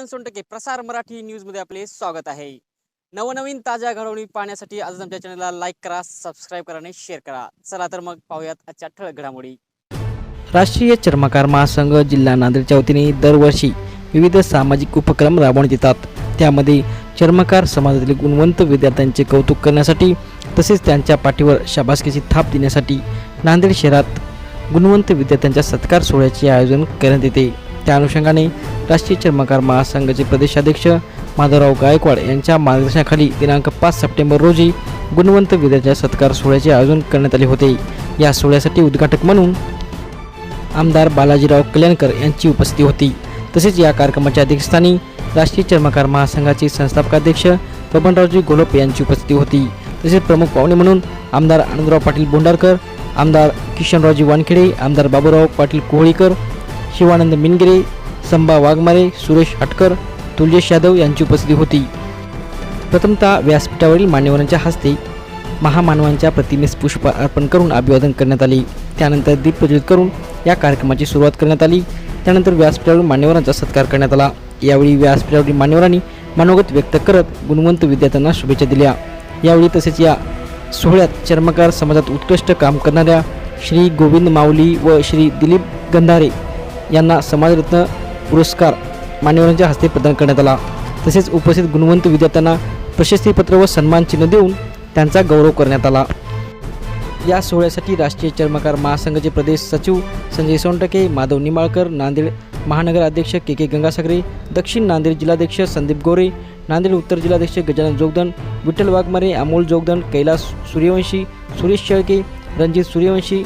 आनंद सोनटके प्रसार मराठी न्यूजमध्ये आपले स्वागत आहे. नवनवीन ताज्या घडवणी पाहण्यासाठी आजच आमच्या चॅनलला लाईक करा सबस्क्राईब करा आणि शेअर करा. चला तर मग पाहूयात आजच्या ठळक घडामोडी. राष्ट्रीय चर्मकार महासंघ जिल्हा नांदेडच्या वतीने दरवर्षी विविध सामाजिक उपक्रम राबवण्यात येतात. त्यामध्ये चर्मकार समाजातील गुणवंत विद्यार्थ्यांचे कौतुक करण्यासाठी तसेच त्यांच्या पाठीवर शाबासकीची थाप देण्यासाठी नांदेड शहरात गुणवंत विद्यार्थ्यांच्या सत्कार सोहळ्याचे आयोजन करण्यात येते. त्या अनुषंगाने राष्ट्रीय चर्मकार महासंघाचे प्रदेशाध्यक्ष माधवराव गायकवाड यांच्या मार्गदर्शनाखाली दिनांक पाच सप्टेंबर रोजी गुणवंत विद्याच्या सत्कार सोहळ्याचे आयोजन करण्यात आले होते. या सोहळ्यासाठी उद्घाटक म्हणून आमदार बालाजीराव कल्याणकर यांची उपस्थिती होती. तसेच या कार्यक्रमाच्या अध्यक्षस्थानी राष्ट्रीय चर्मकार महासंघाचे संस्थापकाध्यक्ष बबनरावजी गोलप यांची उपस्थिती होती. तसेच प्रमुख पाहुणे म्हणून आमदार आनंदराव पाटील बोंडारकर आमदार किशनरावजी वानखेडे आमदार बाबूराव पाटील कोहळीकर शिवानंद मिनगिरे संभा वाघमारे सुरेश हटकर तुलजेश यादव यांची उपस्थिती होती. प्रथमतः व्यासपीठावरील मान्यवरांच्या हस्ते महामानवांच्या प्रतिमेस पुष्प अर्पण करून अभिवादन करण्यात आले. त्यानंतर दीप प्रज्वलित करून या कार्यक्रमाची सुरुवात करण्यात आली. त्यानंतर व्यासपीठावरील मान्यवरांचा सत्कार करण्यात आला. यावेळी व्यासपीठावरील मान्यवरांनी मनोगत व्यक्त करत गुणवंत विद्यार्थ्यांना शुभेच्छा दिल्या. यावेळी तसेच या सोहळ्यात चर्मकार समाजात उत्कृष्ट काम करणाऱ्या श्री गोविंद माऊली व श्री दिलीप गंधारे यांना समाजरत्न पुरस्कार मान्यवरांच्या हस्ते प्रदान करण्यात आला. तसेच उपस्थित गुणवंत विद्यार्थ्यांना प्रशस्तीपत्र व सन्मान चिन्ह देऊन त्यांचा गौरव करण्यात आला. या सोहळ्यासाठी राष्ट्रीय चर्मकार महासंघाचे प्रदेश सचिव संजय सोनटके माधव निंबाळकर नांदेड महानगर अध्यक्ष के के गंगासागरे दक्षिण नांदेड जिल्हाध्यक्ष संदीप गोरे नांदेड उत्तर जिल्हाध्यक्ष गजानन जोगदन विठ्ठल वाघमारे अमोल जोगदन कैलास सूर्यवंशी सुरेश शेळके रणजित सूर्यवंशी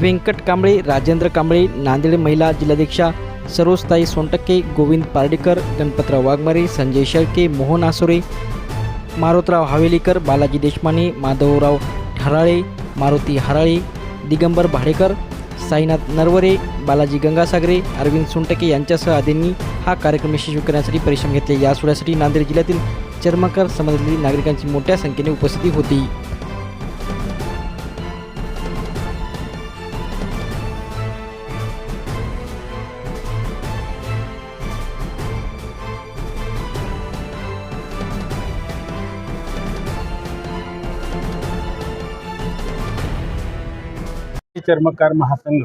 व्यंकट कांबळे राजेंद्र कांबळे नांदेड महिला जिल्हाध्यक्षा सरोजताई सोनटक्के गोविंद पार्डीकर गणपतराव वाघमारे संजय शेळके मोहन आसुरे मारुतराव हवेलीकर बालाजी देशमाने माधवराव हराळे मारुती हराळे दिगंबर भाडेकर साईनाथ नरवरे बालाजी गंगासागरे अरविंद सोनटके यांच्यासह आदींनी हा कार्यक्रम यशस्वी करण्यासाठी परिश्रम घेतले. या सोहळ्यासाठी नांदेड जिल्ह्यातील चर्मकार समाजातील नागरिकांची मोठ्या संख्येने उपस्थिती होती. चर्मकार महासंघ?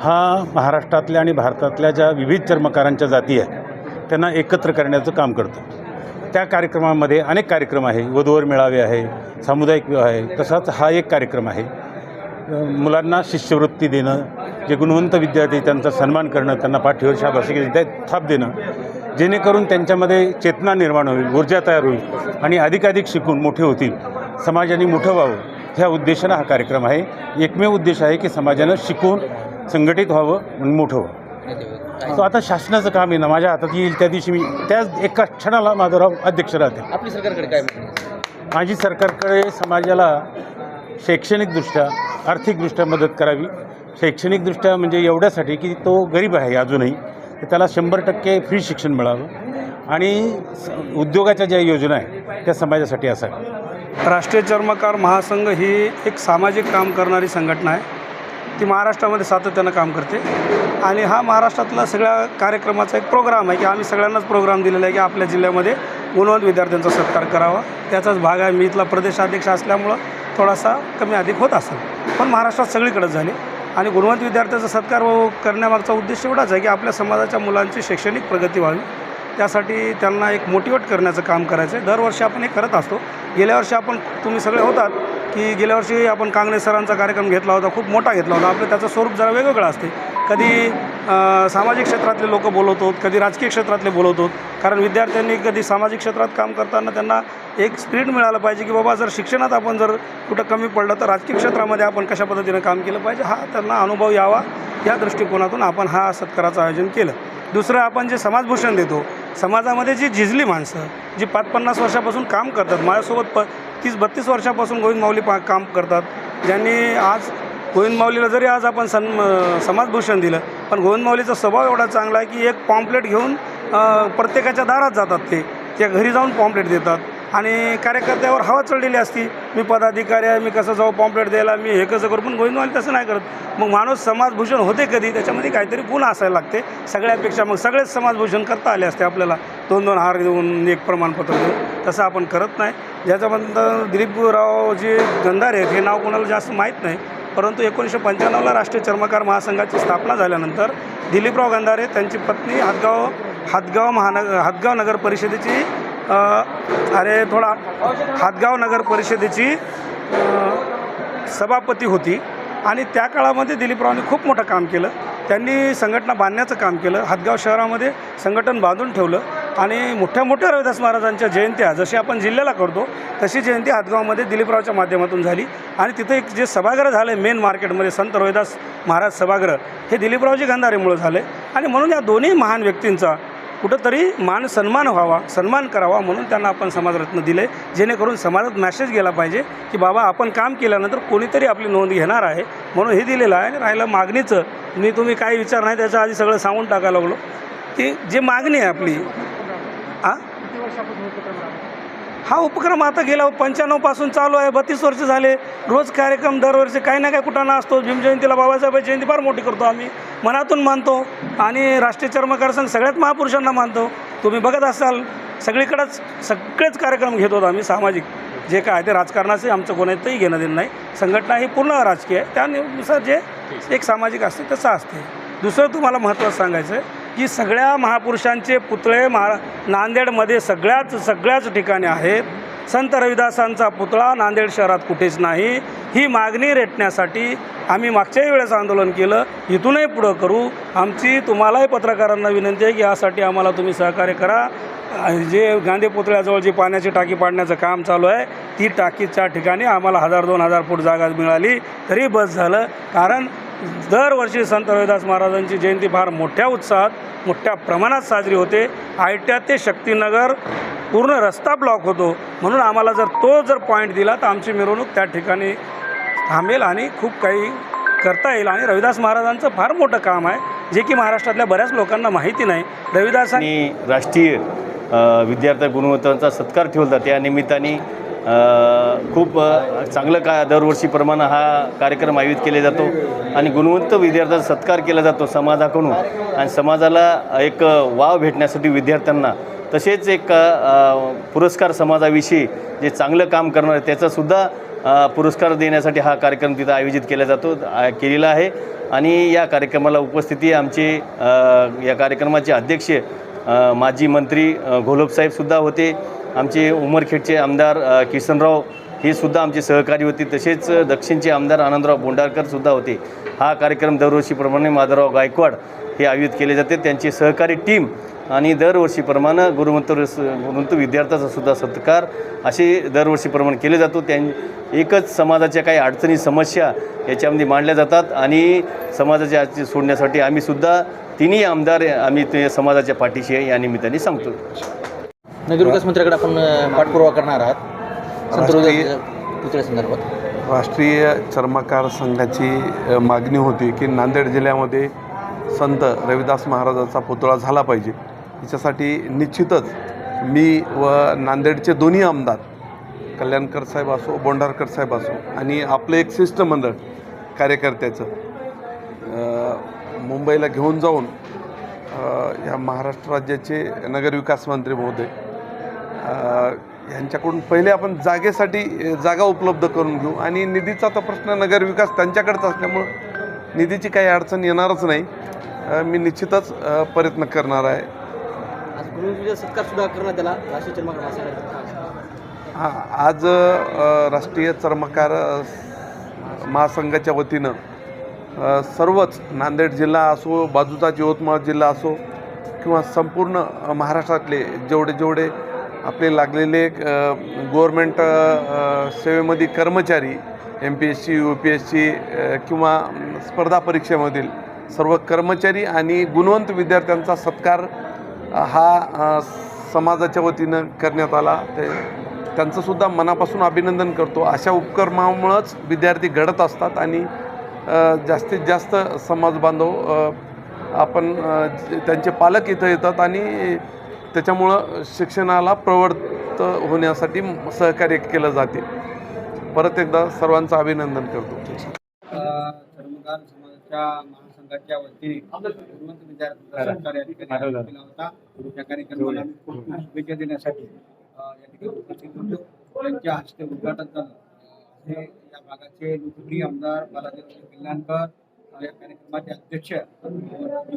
हा महाराष्ट्रातल्या आणि भारतातल्या ज्या विविध चर्मकारांच्या जाती आहेत त्यांना एकत्र करण्याचं काम करतो. त्या कार्यक्रमामध्ये अनेक कार्यक्रम आहे. वधूवर मेळावे आहे सामुदायिक विवाह आहे तसाच हा एक कार्यक्रम आहे. मुलांना शिष्यवृत्ती देणं जे गुणवंत विद्यार्थी त्यांचा सन्मान करणं त्यांना पाठीवर शाबासकी त्या थाप देणं जेणेकरून त्यांच्यामध्ये चेतना निर्माण होईल ऊर्जा तयार होईल आणि अधिकाधिक शिकून मोठे होतील. समाजाने मोठं व्हावं. ह्या उद्देशानं हा कार्यक्रम आहे. एकमेव उद्देश आहे की समाजानं शिकून संघटित व्हावं आणि मोठं व्हावं. तो आता शासनाचं काम आहे ना माझ्या हातात येईल त्या दिवशी मी त्याच एका क्षणाला माधवराव अध्यक्ष राहते आपली सरकारकडे काय माझी सरकारकडे समाजाला शैक्षणिकदृष्ट्या आर्थिकदृष्ट्या मदत करावी. शैक्षणिकदृष्ट्या म्हणजे एवढ्यासाठी की तो गरीब आहे अजूनही तर त्याला शंभर टक्के फ्री शिक्षण मिळावं. आणि उद्योगाच्या ज्या योजना आहे त्या समाजासाठी असाव्या राष्ट्रीय चर्मकार महासंघ ही एक सामाजिक काम करणारी संघटना आहे. ती महाराष्ट्रामध्ये सातत्यानं काम करते. आणि हा महाराष्ट्रातला सगळ्या कार्यक्रमाचा एक प्रोग्राम आहे की आम्ही सगळ्यांनाच प्रोग्राम दिलेला आहे की आपल्या जिल्ह्यामध्ये गुणवंत विद्यार्थ्यांचा सत्कार करावा. त्याचाच भाग आहे. मी इथला प्रदेशाध्यक्ष असल्यामुळं थोडासा कमी अधिक होत असेल. पण महाराष्ट्रात सगळीकडे झाले. आणि गुणवंत विद्यार्थ्यांचा सत्कार करण्यामागचा उद्देश एवढाच आहे की आपल्या समाजाच्या मुलांची शैक्षणिक प्रगती व्हावी. त्यासाठी त्यांना एक मोटिवेट करण्याचं काम करायचं आहे दरवर्षी आपण हे करत असतो. गेल्या वर्षी आपण तुम्ही सगळे होतात की गेल्या वर्षी आपण कांगणे सरांचा कार्यक्रम घेतला होता खूप मोठा घेतला होता. आपलं त्याचं स्वरूप जरा वेगवेगळं असते. कधी सामाजिक क्षेत्रातले लोक बोलवतो कधी राजकीय क्षेत्रातले बोलवतो कारण विद्यार्थ्यांनी कधी सामाजिक क्षेत्रात काम करताना त्यांना एक स्पिरिट मिळालं पाहिजे की बाबा जर शिक्षणात आपण जर कुठं कमी पडलं तर राजकीय क्षेत्रामध्ये आपण कशा पद्धतीनं काम केलं पाहिजे हा त्यांना अनुभव यावा. या दृष्टिकोनातून आपण हा सत्काराचं आयोजन केलं. दुसरं आपण जे समाजभूषण देतो समाजामध्ये जी झिजली माणसं जी पाच पन्नास वर्षापासून काम करतात माझ्यासोबत प तीस बत्तीस वर्षापासून गोविंद माऊली पा काम करतात. ज्यांनी आज गोविंद माऊलीला जरी आज आपण सन समाजभूषण दिलं पण गोविंद माऊलीचा स्वभाव एवढा चांगला आहे की एक पॉम्पलेट घेऊन प्रत्येकाच्या दारात जातात ते. त्या घरी जाऊन पॉम्पलेट देतात. आणि कार्यकर्त्यावर हवा चढलेली असती. मी पदाधिकारी आहे मी कसं जाऊ पॉम्पलेट द्यायला मी हे कसं करू? पण गोविंदवाल तसं नाही करत. मग माणूस समाजभूषण होते कधी? त्याच्यामध्ये काहीतरी गुण असायला लागते. सगळ्यापेक्षा मग सगळेच समाजभूषण करता आले असते आपल्याला. दोन दोन हार देऊन एक प्रमाणपत्र देऊन. तसं आपण करत नाही. ज्याच्याबद्दल दिलीपरावजी गंधारे आहेत हे नाव कोणाला जास्त माहीत नाही. परंतु एकोणीसशे पंच्याण्णवला राष्ट्रीय चर्मकार महासंघाची स्थापना झाल्यानंतर दिलीपराव गंधारे त्यांची पत्नी हातगाव हातगाव महानगर हातगाव नगर परिषदेची अरे थोडा हातगाव नगर परिषदेची सभापती होती. आणि त्या काळामध्ये दिलीपरावांनी खूप मोठं काम केलं. त्यांनी संघटना बांधण्याचं काम केलं. हातगाव शहरामध्ये संघटन बांधून ठेवलं. आणि मोठ्या मोठ्या रविदास महाराजांच्या जयंत्या जशी आपण जिल्ह्याला करतो तशी जयंती हातगावमध्ये दिलीपरावच्या माध्यमातून झाली. आणि तिथं एक जे सभागृह झालं आहे मेन मार्केटमध्ये संत रोहिदास महाराज सभागृह हे दिलीपरावजी गंधारेमुळं झाले आणि म्हणून या दोन्ही महान व्यक्तींचा कुठंतरी मान सन्मान व्हावा सन्मान करावा म्हणून त्यांना आपण समाजरत्न दिले. जेणेकरून समाजात मॅसेज गेला पाहिजे की बाबा आपण काम केल्यानंतर कोणीतरी आपली नोंद घेणार आहे म्हणून हे दिलेलं आहे. आणि राहिलं मागणीचं. मी तुम्ही काय विचार नाही त्याच्या आधी सगळं सांगून टाकायला लागलो. की जे मागणी आहे आपली आ? हा उपक्रम आता गेला पंच्याण्णवपासून चालू आहे. बत्तीस वर्ष झाले. रोज कार्यक्रम दरवर्षी काही ना काही कुठं असतो. भीमजयंतीला बाबासाहेब जयंती फार मोठी करतो आम्ही. मनातून मानतो. आणि राष्ट्रीय चर्मकार संघ सगळ्यात महापुरुषांना मानतो. तुम्ही बघत असाल सगळीकडंच सगळेच कार्यक्रम घेतो आम्ही. सामाजिक जे काय ते राजकारणाचे आमचं कोणाचंही घेणं देणं नाही. संघटना ही पूर्ण राजकीय आहे. त्यानुसार जे एक सामाजिक असते तसं असते. दुसरं तुम्हाला महत्त्वाचं सांगायचं आहे की सगळ्या महापुरुषांचे पुतळे महा नांदेडमध्ये सगळ्याच सगळ्याच ठिकाणी आहेत. संत रविदासांचा पुतळा नांदेड शहरात कुठेच नाही. ही मागणी रेटण्यासाठी आम्ही मागच्याही वेळेस आंदोलन केलं. इथूनही पुढं करू. आमची तुम्हालाही पत्रकारांना विनंती आहे की यासाठी आम्हाला तुम्ही सहकार्य करा. जे गांधी पुतळ्याजवळ जी पाण्याची टाकी पाडण्याचं काम चालू आहे ती टाकीच्या ठिकाणी आम्हाला हजार दोन हजार फूट जागा मिळाली. तरी बस झालं. कारण दरवर्षी संत रविदास महाराजांची जयंती फार मोठ्या उत्साहात मोठ्या प्रमाणात साजरी होते. आयट्या ते शक्तीनगर पूर्ण रस्ता ब्लॉक होतो. म्हणून आम्हाला जर तो जर पॉईंट दिला तर आमची मिरवणूक त्या ठिकाणी थांबेल आणि खूप काही करता येईल. आणि रविदास महाराजांचं फार मोठं काम आहे जे की महाराष्ट्रातल्या बऱ्याच लोकांना माहिती नाही. रविदासांनी आणि राष्ट्रीय विद्यार्थी गुणवत्तांचा सत्कार ठेवला त्या निमित्ताने खूप चांगलं का दरवर्षीप्रमाणे हा कार्यक्रम आयोजित केला जातो आणि गुणवंत विद्यार्थ्यांचा सत्कार केला जातो समाजाकडून. आणि समाजाला एक वाव भेटण्यासाठी विद्यार्थ्यांना तसेच एक पुरस्कार समाजाविषयी जे चांगलं काम करणार त्याचासुद्धा पुरस्कार देण्यासाठी हा कार्यक्रम तिथं आयोजित केला जातो केलेला आहे. आणि या कार्यक्रमाला उपस्थिती आमचे या कार्यक्रमाचे अध्यक्ष माजी मंत्री घोलपसाहेबसुद्धा होते. आमचे उमरखेडचे आमदार किशनराव किसनराव हे सुद्धा आमचे सहकारी होते. तसेच दक्षिणचे आमदार आनंदराव बोंडारकर सुद्धा होते. हा कार्यक्रम दरवर्षीप्रमाणे माधवराव गायकवाड हे आयोजित केले जाते. त्यांची सहकारी टीम आणि दरवर्षीप्रमाणे गुरुवंत रस गुरुवंत विद्यार्थ्याचा सुद्धा सत्कार असे दरवर्षीप्रमाणे केले जातो. त्यां एकच समाजाच्या काही अडचणी समस्या याच्यामध्ये मांडल्या जातात आणि समाजाच्या अडचणी सोडण्यासाठी आम्हीसुद्धा तिन्ही आमदार आम्ही ते समाजाच्या पाठीशी या निमित्ताने सांगतो नगरविकास मंत्र्याकडे आपण पाठपुरावा करणार आहात. संदर्भात. राष्ट्रीय चर्मकार संघाची मागणी होती की नांदेड जिल्ह्यामध्ये संत रविदास महाराजाचा पुतळा झाला पाहिजे. याच्यासाठी निश्चितच मी व नांदेडचे दोन्ही आमदार कल्याणकर साहेब असो बोंडारकर साहेब असो आणि आपलं एक शिष्टमंडळ कार्यकर्त्याचं मुंबईला घेऊन जाऊन या महाराष्ट्र राज्याचे नगरविकास मंत्री महोदय अ, यांच्याकडून पहिले आपण जागेसाठी जागा उपलब्ध करून घेऊ. आणि निधीचा तर प्रश्न नगरविकास त्यांच्याकडेच असल्यामुळं निधीची काही अडचण येणारच नाही. मी निश्चितच प्रयत्न करणार आहे. हां आज राष्ट्रीय चर्मकार महासंघाच्या वतीनं सर्वच नांदेड जिल्हा असो बाजूचा यवतमाळ जिल्हा असो किंवा संपूर्ण महाराष्ट्रातले जेवढे जेवढे आपले लागलेले गव्हर्मेंट सेवेमध्ये कर्मचारी M P S C U P S C किंवा स्पर्धा परीक्षेमधील सर्व कर्मचारी आणि गुणवंत विद्यार्थ्यांचा सत्कार हा समाजाच्या वतीनं करण्यात आला. ते त्यांचंसुद्धा मनापासून अभिनंदन करतो. अशा उपक्रमामुळंच विद्यार्थी घडत असतात आणि जास्तीत जास्त समाज बांधव आपण त्यांचे पालक इथं येतात आणि त्याच्यामुळं शिक्षणाला प्रवर्त प्राप्त होण्यासाठी सहकार्य केलं जाते. परत एकदा सर्वांचं अभिनंदन करतो. महासंघाच्या वतीने होता. या कार्यक्रमाला आम्ही खूप खूप शुभेच्छा देण्यासाठी अ, या ठिकाणी उपस्थित होतो. त्यांच्या हस्ते उद्घाटन झालं. हे या भागाचे लोकप्रिय आमदार बालाजी या कार्यक्रमाचे अध्यक्ष अ,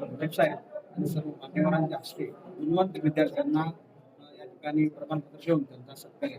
अध्यक्ष आहेत. आणि सर्व मान्यवरांच्या हस्ते गुणवंत विद्यार्थ्यांना अ, या ठिकाणी प्रमाणपत्र देऊन त्यांचा सत्कार